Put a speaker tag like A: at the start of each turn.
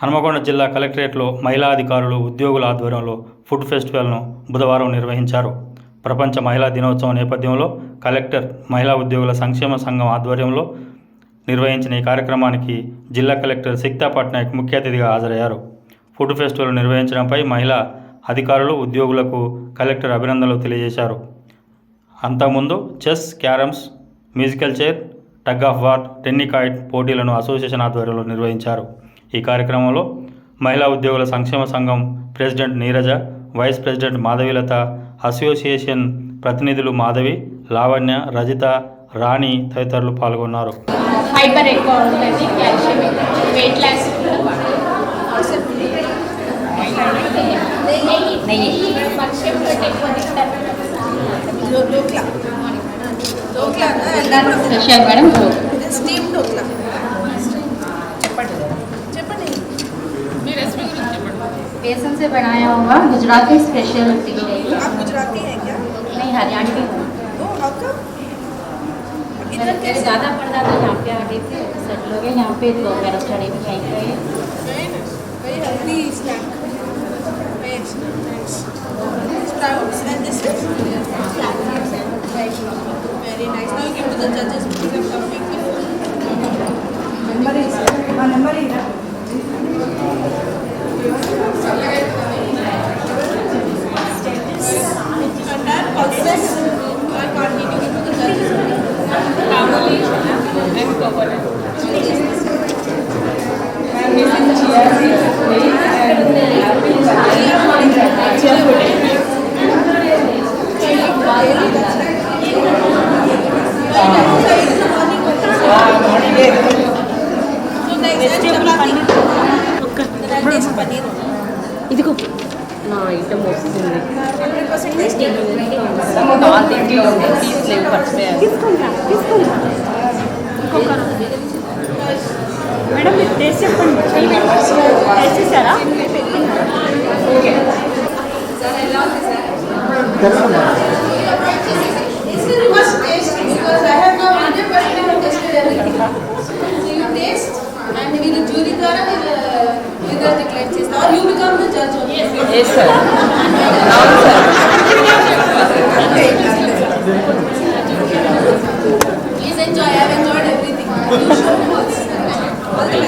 A: హనుమకొండ జిల్లా కలెక్టరేట్లో మహిళా అధికారులు ఉద్యోగుల ఆధ్వర్యంలో ఫుడ్ ఫెస్టివల్ను బుధవారం నిర్వహించారు. ప్రపంచ మహిళా దినోత్సవం నేపథ్యంలో కలెక్టర్ మహిళా ఉద్యోగుల సంక్షేమ సంఘం ఆధ్వర్యంలో నిర్వహించిన ఈ కార్యక్రమానికి జిల్లా కలెక్టర్ సిక్తా పట్నాయక్ ముఖ్య అతిథిగా హాజరయ్యారు. ఫుడ్ ఫెస్టివల్ నిర్వహించడంపై మహిళా అధికారులు ఉద్యోగులకు కలెక్టర్ అభినందనలు తెలియజేశారు. అంతకుముందు chess carroms musical chair tug of war tennikoit పోటీలను అసోసియేషన్ ఆధ్వర్యంలో నిర్వహించారు. ఈ కార్యక్రమంలో మహిళా ఉద్యోగుల సంక్షేమ సంఘం president Neeraja vice president Madhavilatha association ప్రతినిధులు మాధవి లావణ్య రజిత రాణి తదితరులు పాల్గొన్నారు.
B: మేడం बेसन से बनाया हुआ गुजराती स्पेशल डिश है ये
C: आप गुजराती हैं क्या?
B: नहीं हरियाणवी हूँ। मेरे ज़्यादा पड़ता तो यहाँ पे आ गए थे हो गए यहाँ पे तो मेरा स्टडी भी यहीं पे है
D: ఇదిగో నా ఐటమ్ వస్తుంది
C: 100% tasty.
D: నాన్ తిండి ఉంది తీసుకోలేదు మర్చిపోయాను
E: మేడం మీరు టేస్ట్ చెప్పండి టేస్ట్ చేశారా
C: This you must taste because I have now 100% tasted everything. So you taste and we will jury ద్వారా either declare taste or you become the judge of yes.
D: Yes sir అవును sir
C: Please enjoy. I have enjoyed everything. You show us. All the